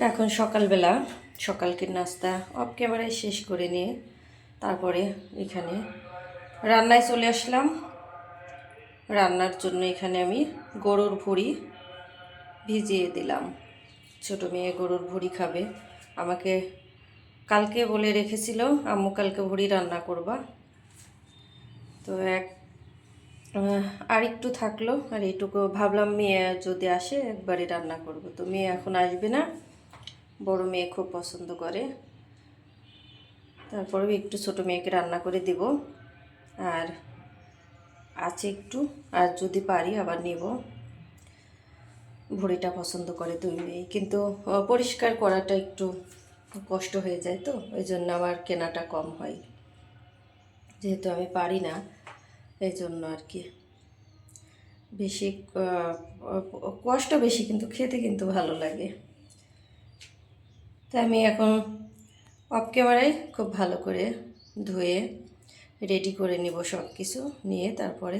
তো এখন সকালবেলা সকালকের নাস্তা অফ ক্যামেরায় শেষ করে নিয়ে তারপরে এখানে রান্নায় চলে আসলাম। রান্নার জন্য এখানে আমি গরুর ভুড়ি ভিজিয়ে দিলাম। ছোটো মেয়ে গরুর ভুড়ি খাবে। আমাকে কালকে বলে রেখেছিল, আম্মু, কালকে ভুড়ি রান্না করবা। তো এক আর একটু থাকল। আর এইটুকু ভাবলাম মেয়ে যদি আসে একবারই রান্না করব। তো মেয়ে এখন আসবে না। বড় মেয়ে খুব পছন্দ করে। তারপরেও একটু ছোট মেয়েকে রান্না করে দিব। আর আছে একটু, আর যদি পারি আবার নেব। ভুড়িটা পছন্দ করে দুই মেয়ে। কিন্তু পরিষ্কার করাটা একটু কষ্ট হয়ে যায় তো, ওই জন্য আমার কেনাটা কম হয়। যেহেতু আমি পারি না, এই জন্য আর কি। বেশি কষ্ট বেশি, কিন্তু খেতে কিন্তু ভালো লাগে। তাই আমি এখন অফ ক্যামেরায় খুব ভালো করে ধুয়ে রেডি করে নিব সব কিছু নিয়ে তারপরে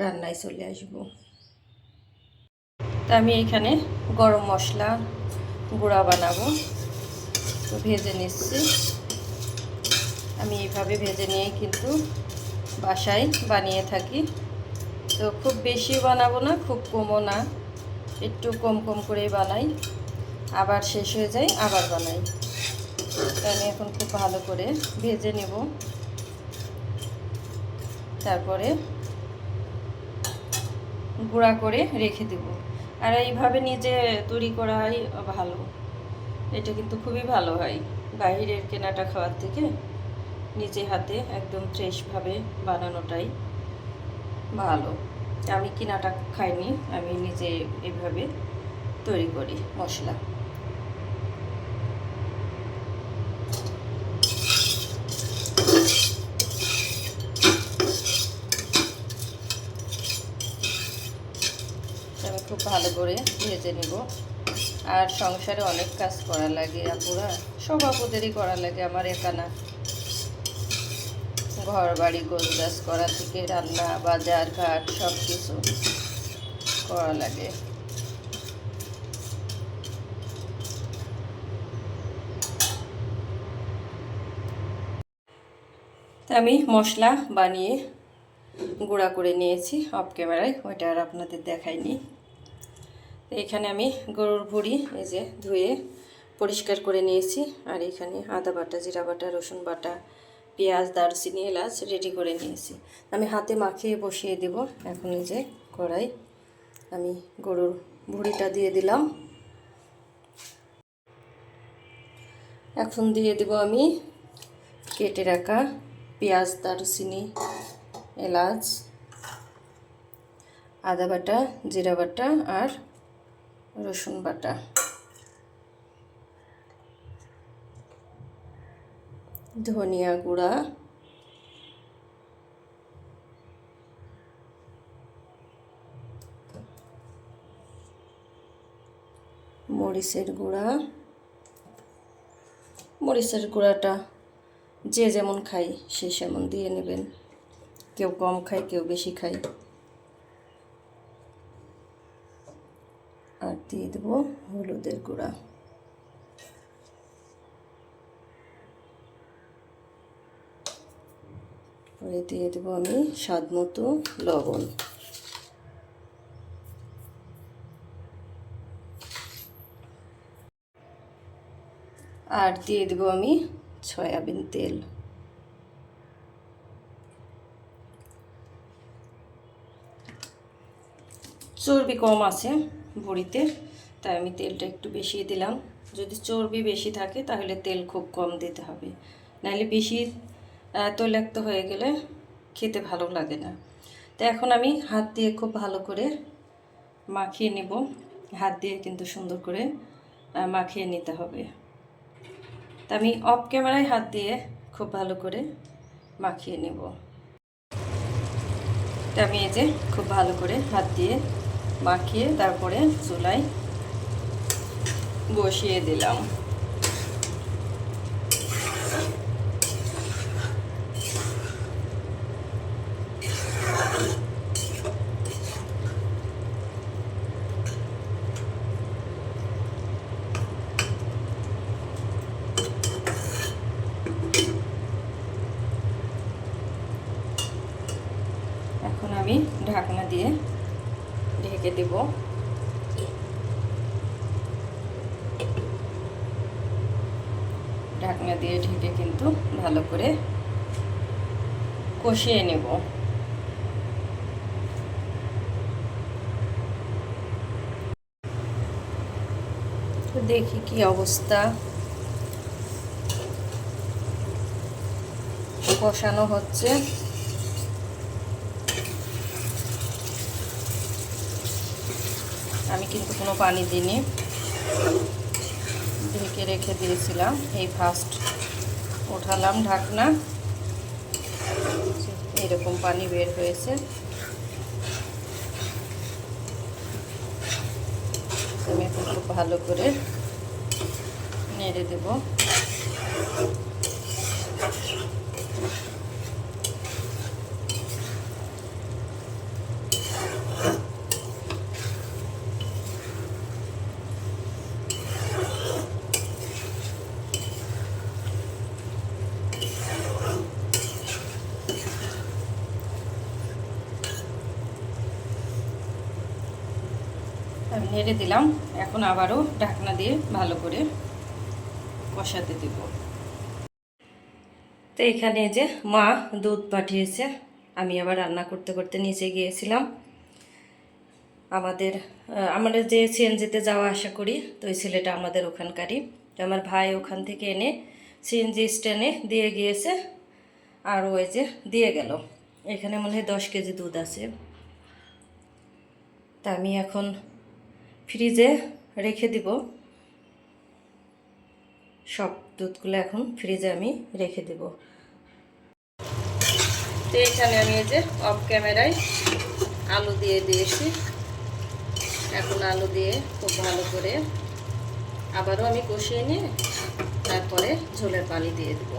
রান্নায় চলে আসব। তা আমি এখানে গরম মশলা গুঁড়া বানাবো। তো ভেজে নিচ্ছি। আমি এইভাবে ভেজে নিয়ে কিন্তু বাসায় বানিয়ে থাকি। তো খুব বেশি বানাবো না, খুব কমও না, একটু কম কম করেই বানাই। আবার শেষ হয়ে যায়, আবার বানাই। আমি এখন খুব ভালো করে ভেজে নেব। তারপরে গুঁড়া করে রেখে দেব। আর এইভাবে নিজে তৈরি করাই ভালো। এটা কিন্তু খুবই ভালো হয়। বাইরের কেনাটা খাওয়ার থেকে নিজে হাতে একদম ফ্রেশভাবে বানানোটাই ভালো। আমি কিনাটা খাইনি, আমি নিজে এভাবে তৈরি করি মশলা আমি খুব ভালো করে ভেজে নেব। আর সংসারে অনেক কাজ করা লাগে আপুরা। সব আপুদেরই করা লাগে, আমার একা না। ঘর বাড়ি গোছগাছ করা থেকে রান্না, বাজার, ঘাট, সব কিছু করা লাগে। আমি মশলা বানিয়ে গুঁড়া করে নিয়েছি অফ ক্যামেরায় ওইটা আর আপনাদের দেখাইনি। এখানে আমি গরুর ভুড়ি এই যে ধুয়ে পরিষ্কার করে নিয়েছি। আর এখানে আদা বাটা, জিরা বাটা, রসুন বাটা, পেঁয়াজ, দারচিনি, এলাচ রেডি করে নিয়েছি। আমি হাতে মাখিয়ে বসিয়ে দেব। এখন এই যে কড়াই আমি গরুর ভুড়িটা দিয়ে দিলাম। এখন দিয়ে দেব আমি কেটে রাখা পেঁয়াজ, দারচিনি, এলাচ, আদা বাটা, জিরা বাটা আর রসুন বাটা। ধনিয়া গুঁড়া। মরিচের গুঁড়া। মরিচের গুঁড়াটা যে যেমন খাই সে সেমন দিয়ে নেবেন। কেউ কম খায়, কেউ বেশি খায়। আর দিয়ে দেবো হলুদের গুঁড়া। পরে দিয়ে দেবো আমি স্বাদ মতো লবণ। আর দিয়ে দেবো আমি সয়াবিন তেল। চর্বি কম আছে। বড়িতে। তাই আমি তেলটা একটু বেশি দিলাম। যদি চর্বি বেশি থাকে, তাহলে তেল খুব কম দিতে হবে। নাহলে বেশি তৈলাক্ত হয়ে গেলে খেতে ভালো লাগে না। তো এখন আমি হাত দিয়ে খুব ভালো করে মাখিয়ে নেব। হাত দিয়ে কিন্তু সুন্দর করে মাখিয়ে নিতে হবে। তা আমি অফ ক্যামেরায় হাত দিয়ে খুব ভালো করে মাখিয়ে নেব। তা আমি এই যে খুব ভালো করে হাত দিয়ে পাকিয়ে তারপরে চুলাই বসিয়ে দিলাম। এখন আমি ঢাকনা দিয়ে ঢেকে দেব। ঢাকনা দিয়ে ঢেকে কিন্তু ভালো করে কষিয়ে নেব। দেখি কি অবস্থা। কষানো হচ্ছে। আমি কিন্তু কোনো পানি দিইনি। ঢেকে রেখে দিয়েছিলাম। এই ফার্স্ট ওঠালাম ঢাকনা। এরকম পানি বের হয়েছে। আমি এখন খুব ভালো করে নেড়ে দেব। নেড়ে দিলাম। এখন আবারও ঢাকনা দিয়ে ভালো করে কষাতে দেব। তো এখানে যে মা দুধ পাঠিয়েছে, আমি আবার রান্না করতে করতে নিচে গিয়েছিলাম। আমাদের আমরা যে সিএনজিতে যাওয়া আসা করি, তো ওই ছেলেটা আমাদের ওখানকারই। তো আমার ভাই ওখান থেকে এনে সিএনজি স্ট্যান্ডে দিয়ে গিয়েছে, আর ওই যে দিয়ে গেল। এখানে মনে হয় দশ কেজি দুধ আছে। তা আমি এখন ফ্রিজে রেখে দিব। সব দুধগুলো এখন ফ্রিজে আমি রেখে দেব। তো এখানে আমি এই যে অফ ক্যামেরায় আলু দিয়ে দিয়েছি। এখন আলু দিয়ে খুব ভালো করে আবারও আমি কষিয়ে নিয়ে তারপরে ঝোলের পানি দিয়ে দেব।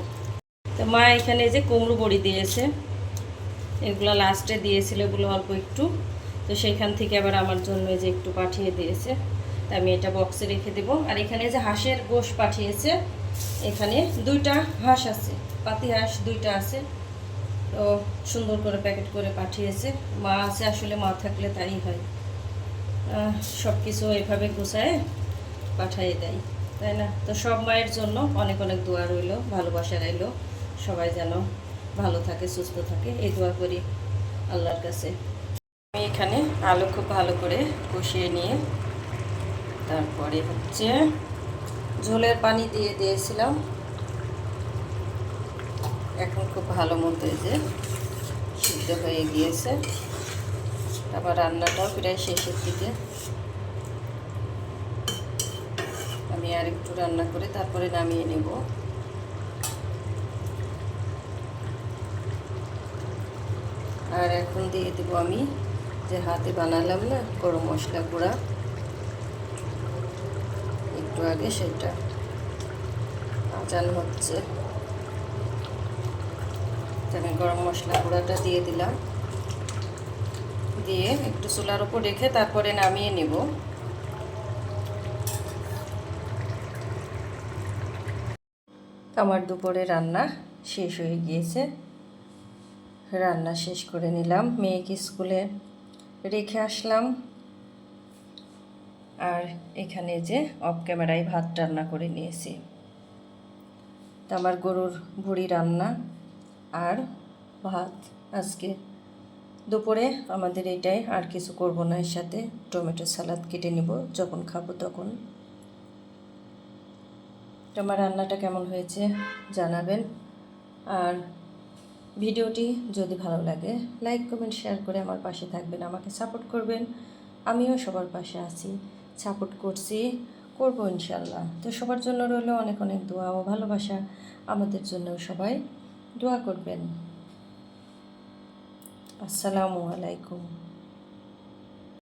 তো মা এখানে এই যে কুমড়ো বড়ি দিয়েছে। এগুলো লাস্টে দিয়েছিল, এগুলো অল্প একটু। তো সেইখান থেকে আবার আমার জন্য যে একটু পাঠিয়ে দিয়েছে। তা আমি এটা বক্সে রেখে দেব। আর এখানে যে হাঁসের গোশ পাঠিয়েছে, এখানে দুইটা হাঁস আছে, পাতি হাঁস দুইটা আছে। তো সুন্দর করে প্যাকেট করে পাঠিয়েছে। মা আছে, আসলে মা থাকলে তাই হয়। সব কিছু এভাবে গুছায় পাঠিয়ে দেয়, তাই না? তো সব মায়ের জন্য অনেক অনেক দোয়া রইল, ভালোবাসা রইল। সবাই যেন ভালো থাকে, সুস্থ থাকে, এই দোয়া করি আল্লাহর কাছে। আমি এখানে আলু খুব ভালো করে কষিয়ে নিয়ে তারপরে হচ্ছে ঝোলের পানি দিয়ে দিয়েছিলাম। এখন খুব ভালো মতো যে সিদ্ধ হয়ে গিয়েছে। আবার রান্নাটাও প্রায় শেষের দিকে। আমি আর একটু রান্না করে তারপরে নামিয়ে নেব। আর এখন দিয়ে দেবো আমি যে হাতে বানালাম না, গরম মশলা গুঁড়া। একটু আগে সেটা আজান হচ্ছে। আমি গরম মশলা গুঁড়াটা দিয়ে দিলাম। দিয়ে একটু চুলার উপর রেখে তারপরে নামিয়ে নেব। আমার দুপুরে রান্না শেষ হয়ে গিয়েছে। রান্না শেষ করে নিলাম। মেয়েকে স্কুলে রেখে আসলাম। আর এখানে যে অফ ক্যামেরায় ভাত রান্না করে নিয়েছি। তা আমার গরুর ভুড়ি রান্না আর ভাত। আজকে দুপুরে আমাদের এটাই, আর কিছু করব না এর সাথে। টমেটো সালাদ কেটে নিব, যখন খাব তখন। তো আমার রান্নাটা কেমন হয়েছে জানাবেন। আর ভিডিওটি যদি ভালো লাগে লাইক কমেন্ট শেয়ার করে আমার পাশে থাকবেন, আমাকে সাপোর্ট করবেন। আমিও সবার পাশে আছি সাপোর্ট করছি, করব ইনশাল্লাহ তো সবার জন্য রইল অনেক অনেক দোয়া ও ভালোবাসা। আমাদের জন্য সবাই দোয়া করবেন। আসসালামু আলাইকুম।